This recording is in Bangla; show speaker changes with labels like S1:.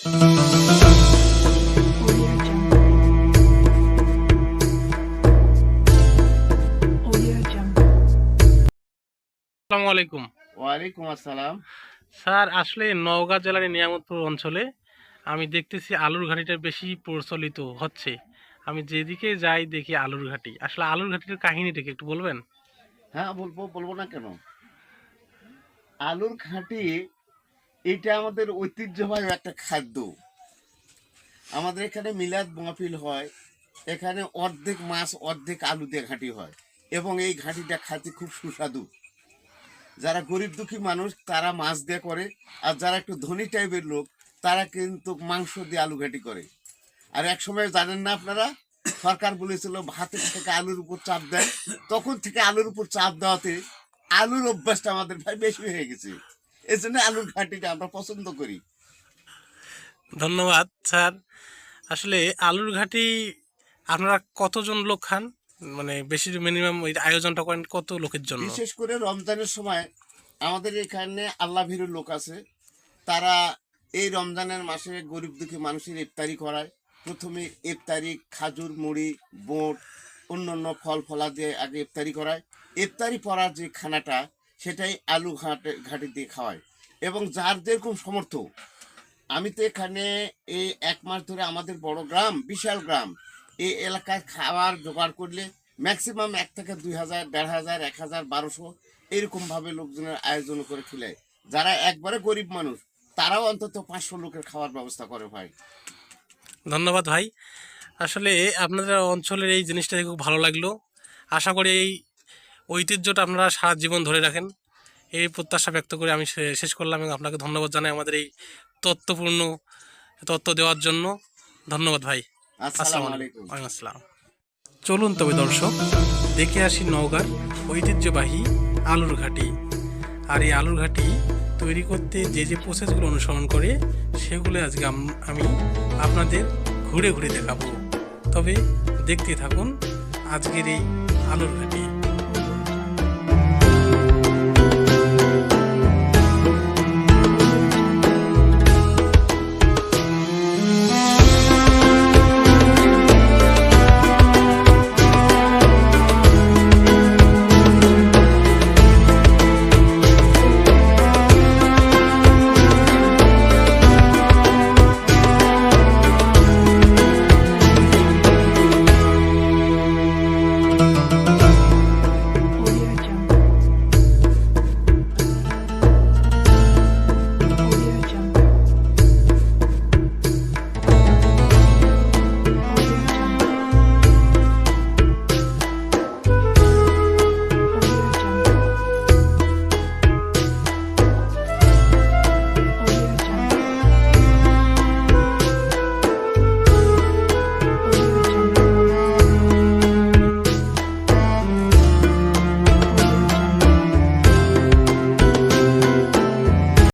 S1: আসসালামু আলাইকুম।
S2: ওয়ালাইকুম আসসালাম।
S1: স্যার আসলে নওগাঁ জেলার নিয়ামতপুর অঞ্চলে আমি দেখতেছি আলুর ঘাটিটা বেশি প্রচলিত হচ্ছে। আমি যেদিকে যাই দেখি আলুর ঘাটি। আসলে আলুর ঘাটির কাহিনীটা কি একটু বলবেন?
S2: হ্যাঁ বলব বলব না কেন? আলুর ঘাঁটি এটা আমাদের ঐতিহ্যবাহী একটা খাদ্য। আমাদের এখানে মিলাদ মাহফিল হয়, এখানে অর্ধেক মাছ, অর্ধেক আলু দিয়ে ঘাঁটি হয় এবং এই ঘাঁটিটা খাতে খুব সুস্বাদু। যারা গরিব দুঃখী মানুষ, তারা মাছ দিয়ে করে, আর যারা একটু ধনী টাইপের লোক, তারা কিন্তু মাংস দিয়ে আলু ঘাঁটি করে। আর এক সময় জানেন না আপনারা, সরকার বলেছিল, ভাতের থেকে আলুর উপর চাপ দেয় তখন থেকে আলুর উপর চাপ দেওয়াতে আলুর অভ্যাসটা আমাদের ভাই বেশি হয়ে গেছে। এই জন্য আলুর ঘাটিটা আমরা পছন্দ করি।
S1: ধন্যবাদ স্যার। আসলে আলুর ঘাটি আপনারা কতজন লোক খান? মানে বেশি মিনিমাম ওই আয়োজনটা করেন কত লোকের জন্য?
S2: বিশেষ করে রমজানের সময় আমাদের এখানে আল্লাহ ভীরুর লোক আছে। তারা এই রমজানের মাসে গরিব দুঃখী মানুষের ইফতারি করায়। প্রথমে ইফতারি খাজুর মুড়ি বোট অন্য অন্য ফল ফলা দিয়ে আগে ইফতারি করায়। ইফতারি পড়ার যে খানাটা সেটাই আলু ঘাটে, ঘাটি দিয়ে খাওয়ায় এবং যার যেরকম সমর্থ, আমি তো এখানে এই এক মাস ধরে আমাদের বড় গ্রাম, বিশাল গ্রাম, এই এলাকায় খাবার জোগাড় করলে ম্যাক্সিমাম এক থেকে দুই হাজার, দেড় হাজার, এক হাজার, বারোশো এরকম ভাবে লোকজনের আয়োজন করে খেলে। যারা একবারে গরিব মানুষ, তারাও অন্তত পাঁচশো লোকের খাওয়ার ব্যবস্থা করে ভাই।
S1: ধন্যবাদ ভাই। আসলে আপনাদের অঞ্চলের এই জিনিসটা খুব ভালো লাগল। আশা করি এই ঐতিহ্যটা আপনারা সারা জীবন ধরে রাখেন। এই প্রত্যাশা ব্যক্ত করে আমি শেষ করলাম এবং আপনাকে ধন্যবাদ জানাই আমাদের এই তত্ত্বপূর্ণ তত্ত্ব দেওয়ার জন্য। ধন্যবাদ ভাই।
S2: আসসালামু আলাইকুম।
S1: আসসালাম। চলুন তবে দর্শক দেখে আসি নওগাঁর ঐতিহ্যবাহী আলুর ঘাটি। আর এই আলুর ঘাটি তৈরি করতে যে যে প্রসেসগুলো অনুসরণ করে সেগুলো আজকে আমি আপনাদের ঘুরে ঘুরে দেখাবো। তবে দেখতে থাকুন আজকের এই আলুর ঘাটি।